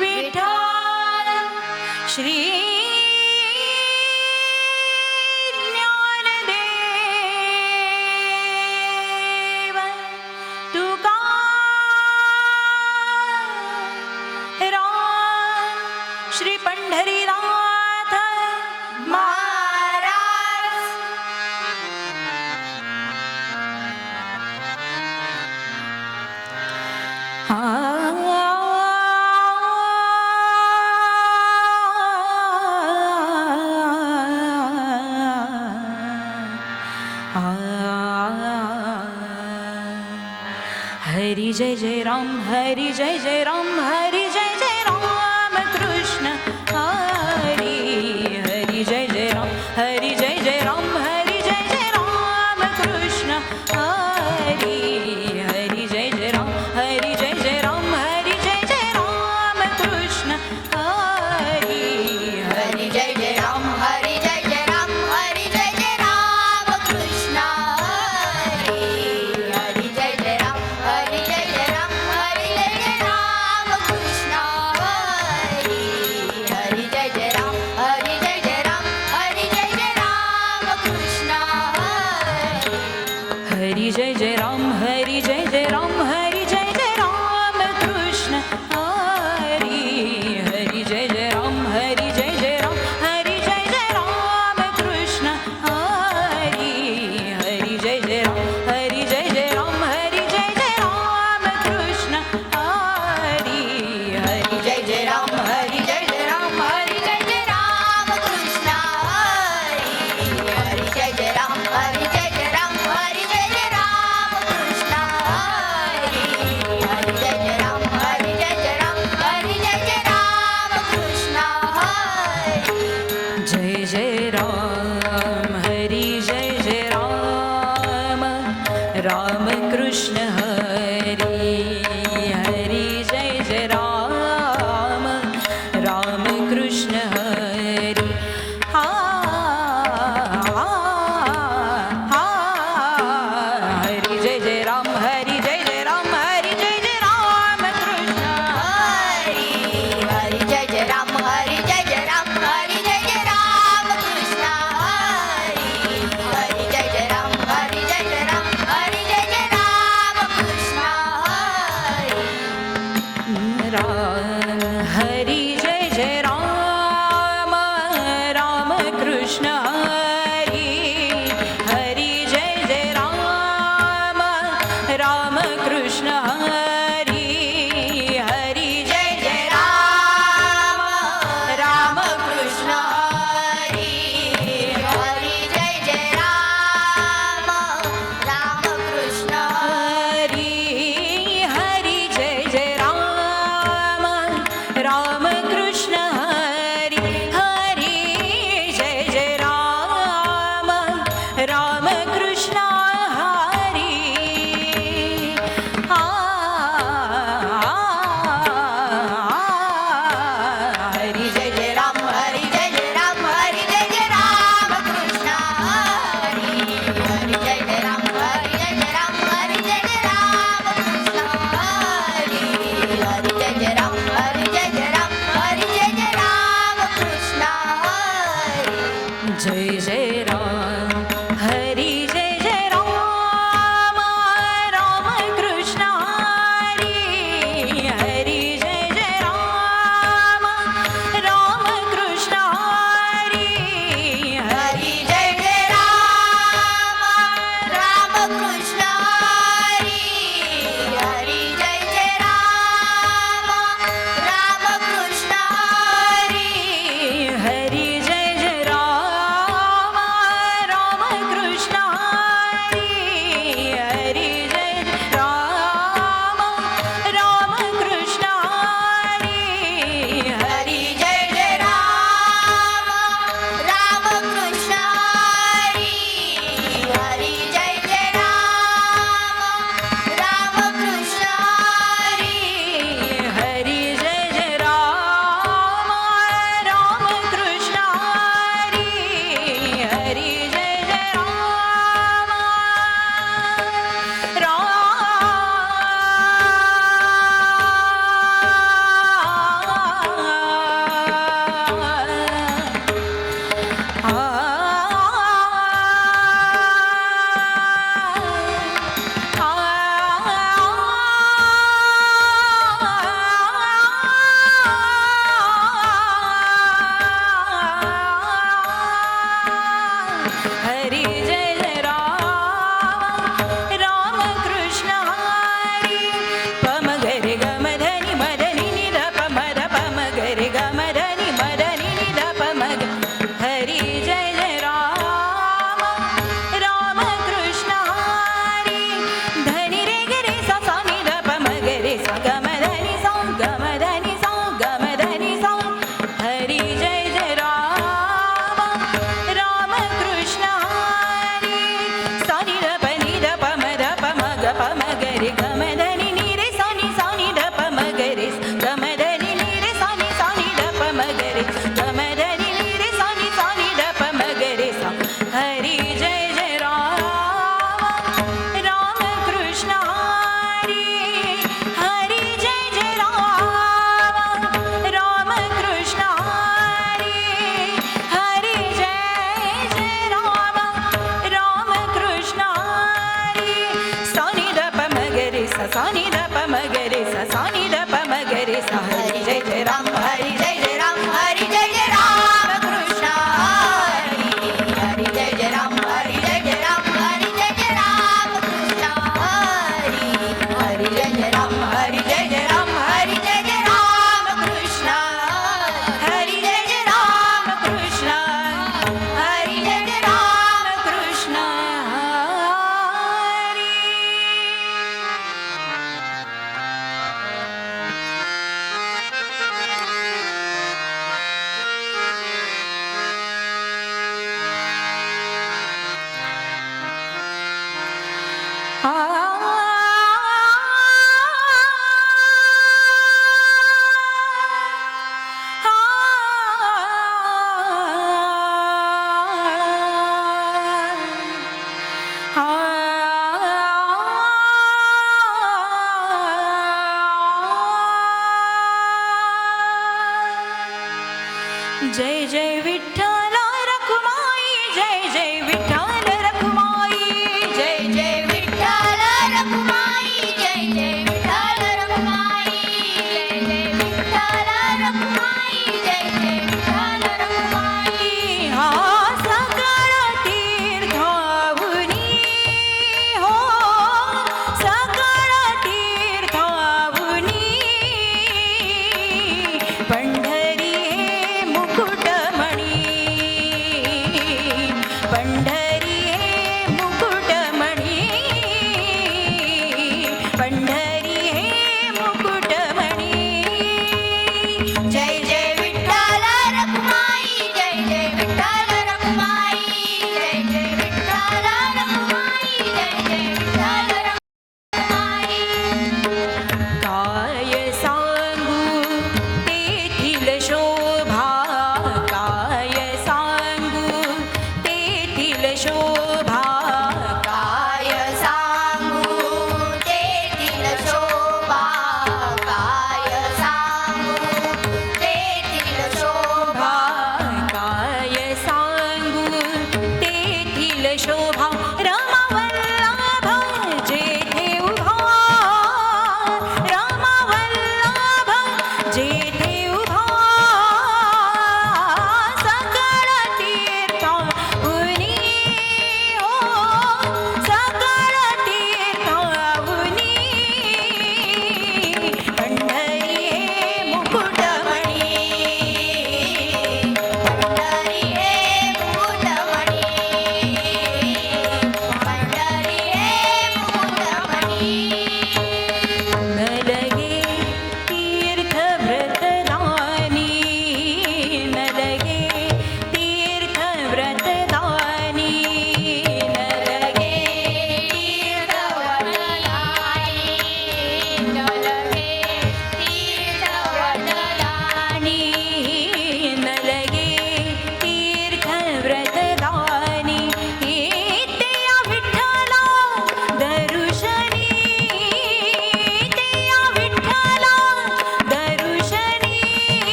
Vita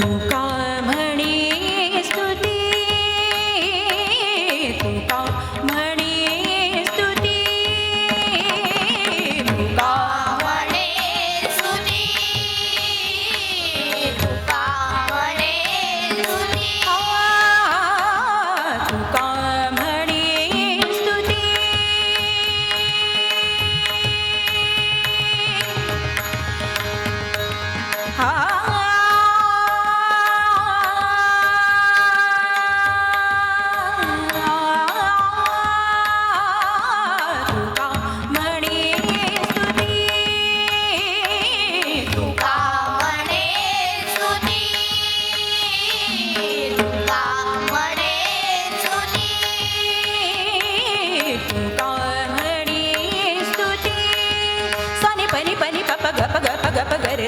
tu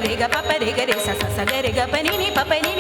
re ga pa pa re ga re sa sa sa ga re ga pa ni ni pa pa ni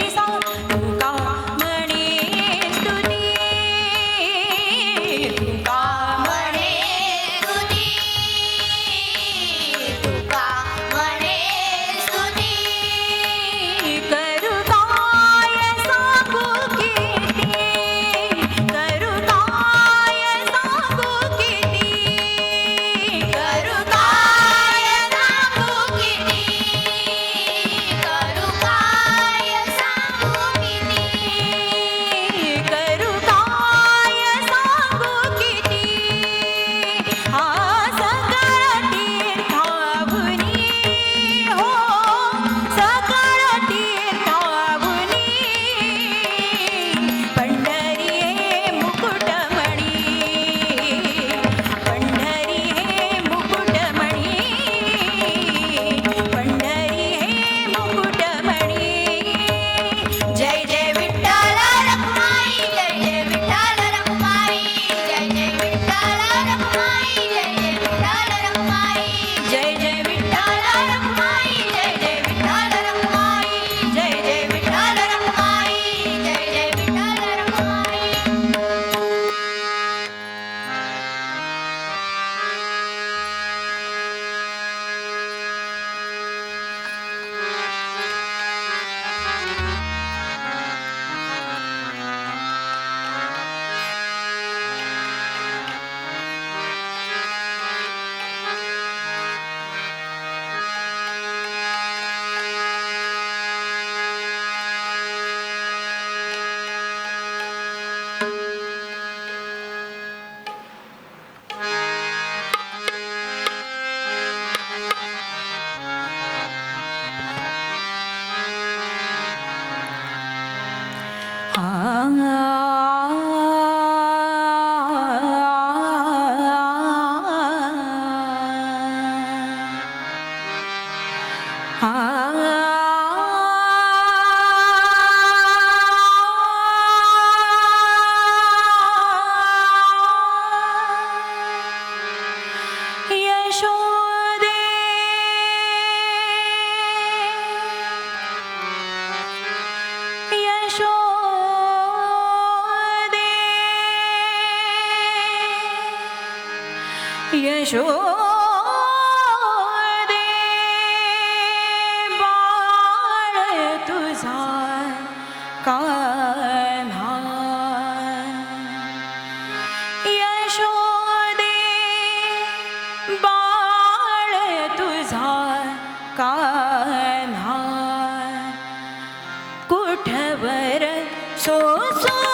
ছোট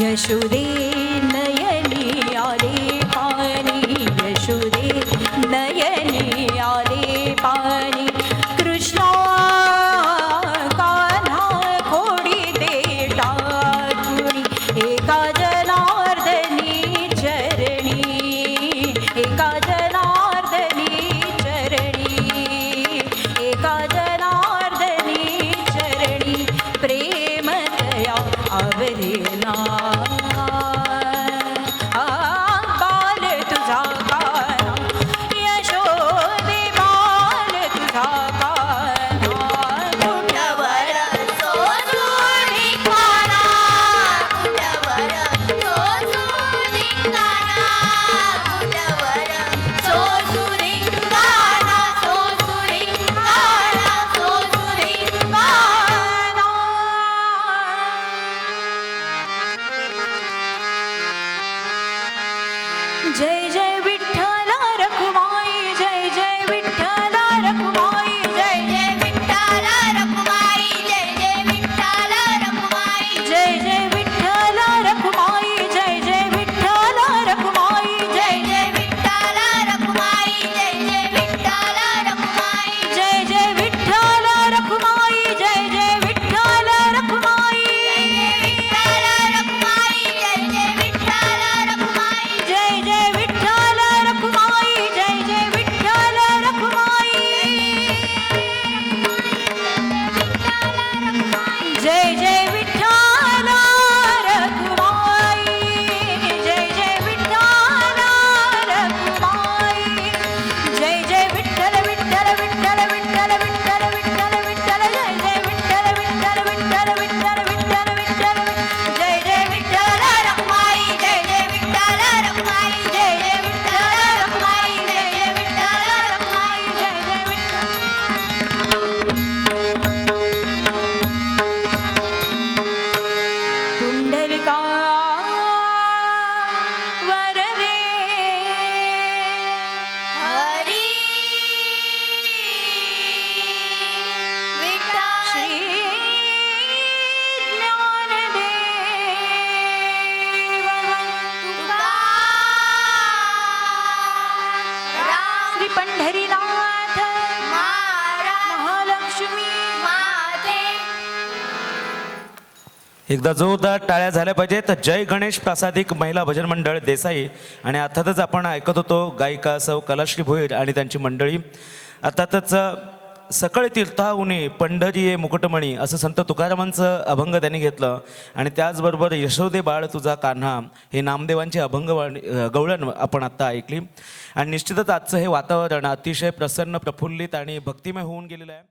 यशोदे एकदा जोरदार टाळ्या झाल्या पाहिजेत. जय गणेश प्रासादिक महिला भजन मंडळ देसाई. आणि अर्थातच आपण ऐकत होतो गायिका सौ कलाश्री भोईर आणि त्यांची मंडळी. अर्थातच सकळ तीर्थाहुनी पंढरी मुकुटमणी असं संत तुकारामांचं अभंग त्यांनी घेतलं. आणि त्याचबरोबर यशोदे बाळ तुझा कान्हा हे नामदेवांची अभंग गवळण आपण आत्ता ऐकली. आणि निश्चितच आजचं हे वातावरण अतिशय प्रसन्न प्रफुल्लित आणि भक्तिमय होऊन गेलेलं आहे.